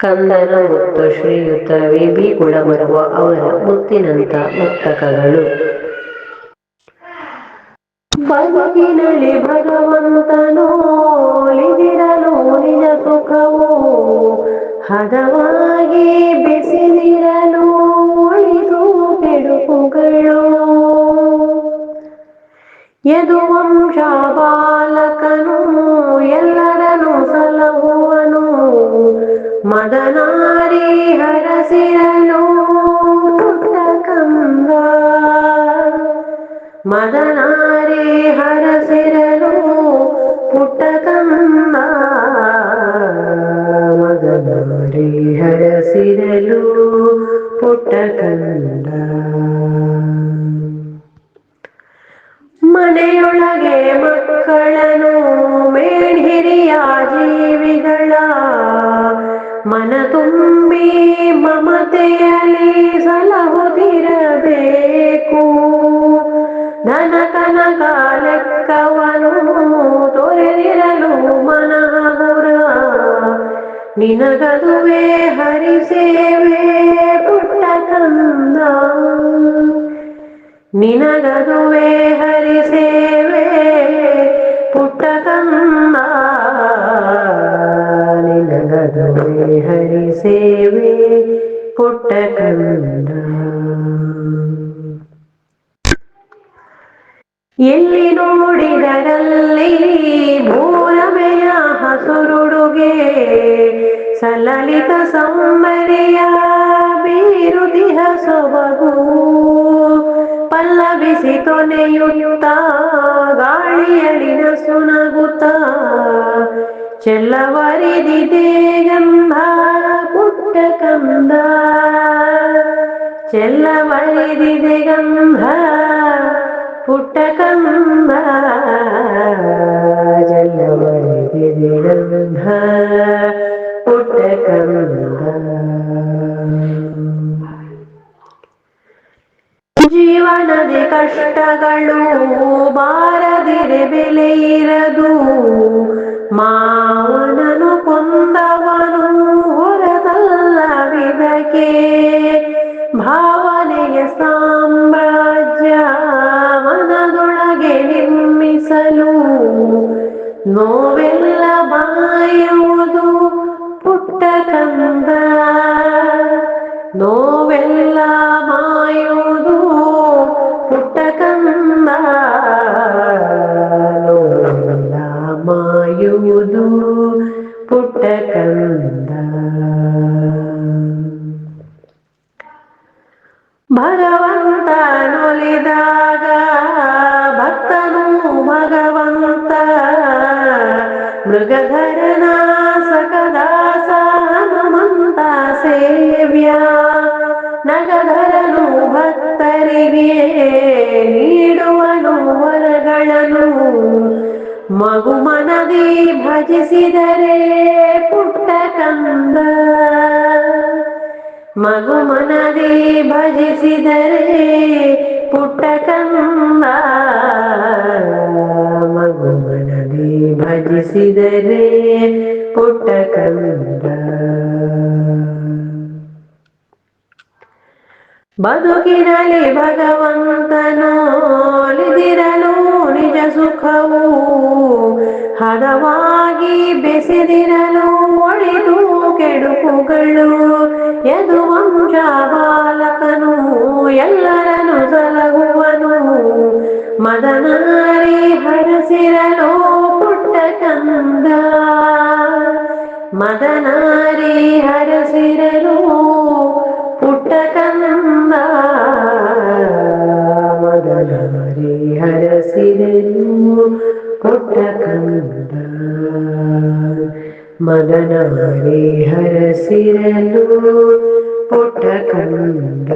ಕಂದನ ಮತ್ತು ಶ್ರೀಯುತ ವಿಬಿ ಗುಳಮರುವ ಅವರ ಮುತ್ತಿನಂತ ಮುಕ್ತಕಗಳು ಬದುಕಿನಲ್ಲಿ ಭಗವಂತನು ಒಲಿದಿರಲು ನಿಜ ಸುಖವು? ಹದವಾಗಿ ಬೆಸೆದಿರಲು ಉಳಿದು ಕೆಡುಕುಗಳು? ಯದುವಂಶ ಬಾಲಕನು ಸಲಹುವನು ಮದನಾರಿ ಹರಸಿರಲು ಪುಟ್ಟ ಕಂದ ಮದನಾರಿ ಹರಸಿರಲು ಮನ ತುಂಬಿ ಮಮತೆಯಲ್ಲಿ ಸಲಹುತ್ತಿರಬೇಕು ಧನ ಕನಕ ಲೆಕ್ಕವನು ತೊರೆದಿರಲು ಮನಹುರ ನಿನಗದುವೆ ಹರಿಸೇವೆ ಪುಟ್ಟ ಕಂದ ನಿನಗದುವೆ ಹರಿಸೇವೆ ಹರಿಸೇವೆ ಪುಟ್ಟ ಕಂದ ಎಲ್ಲಿ ನೋಡಿದರಲ್ಲಿ ಭೂರಮೆಯ ಹಸುರುಡುಗೆ ಸಲಲಿತ ಸೌಂದರ್ಯ ಬೀರುದಿಹ ಸೊಬಗು ಪಲ್ಲವಿಸಿ ತೊನೆಯುತ್ತ ಗಾಳಿಯಲ್ಲಿ ಸುನಗುತ್ತ ಚೆಲ್ಲವರಿದಿದೆ ಗಂಧ ಪುಟ್ಟ ಚೆಲ್ಲ ಚೆಲ್ಲವರಿದಿದೆ ಗಂಧ ಪುಟ್ಟ ಕಂದ ಚೆಲ್ಲವರಿದಿದೆ ಗಂಧ ಪುಟ್ಟ ಕಂದ ಜೀವನದಿ ಕಷ್ಟಗಳು ಬಾರದಿರೆ ಬೆಲೆ ಇರದು. ನಿರ್ಮಿಸಲು ನೋವೆಲ್ಲ ಬಾಯುವುದು ಪುಟ್ಟ ಕಂದ. ನೋವೆಲ್ಲ ಮೃಗಧರನ ಸಕದಾಸ ಹನುಮಂತ ಸೇವ್ಯ ನಗಧರನು ಭಕ್ತರಿಗೆ ನೀಡುವನು ವರಗಳನ್ನು. ಮಗು ಮನದಿ ಭಜಿಸಿದರೆ ಪುಟ್ಟ ಕಂದ. ಮಗು ಮನದಿ ಭಜಿಸಿದರೆ ಪುಟ್ಟ ಭಜಿಸಿದರೆ ಪುಟ್ಟ ಕಂದ ಬದುಕಿನಲ್ಲಿ ಭಗವಂತನು ಒಲಿದಿರಲು ನಿಜ ಸುಖವು ಹದವಾಗಿ ಬೆಸೆದಿರಲು ಒಳಿದು ಕೆಡುಕುಗಳು. ಯದುವಂಶ ಬಾಲಕನು ಎಲ್ಲರನ್ನು ಸಲಹುವನು ಮದನಾರಿ ಹರಸಿರಲು ಮದನಾರಿ ಹರಸಿರಲು ಪುಟ್ಟ ಕಂದ ಮದನಾರಿ ಹರಸಿರಲು ಪುಟ್ಟ ಕಂದ ಮದನಾರಿ ಹರಸಿರಲು ಪುಟ್ಟ ಕಂದ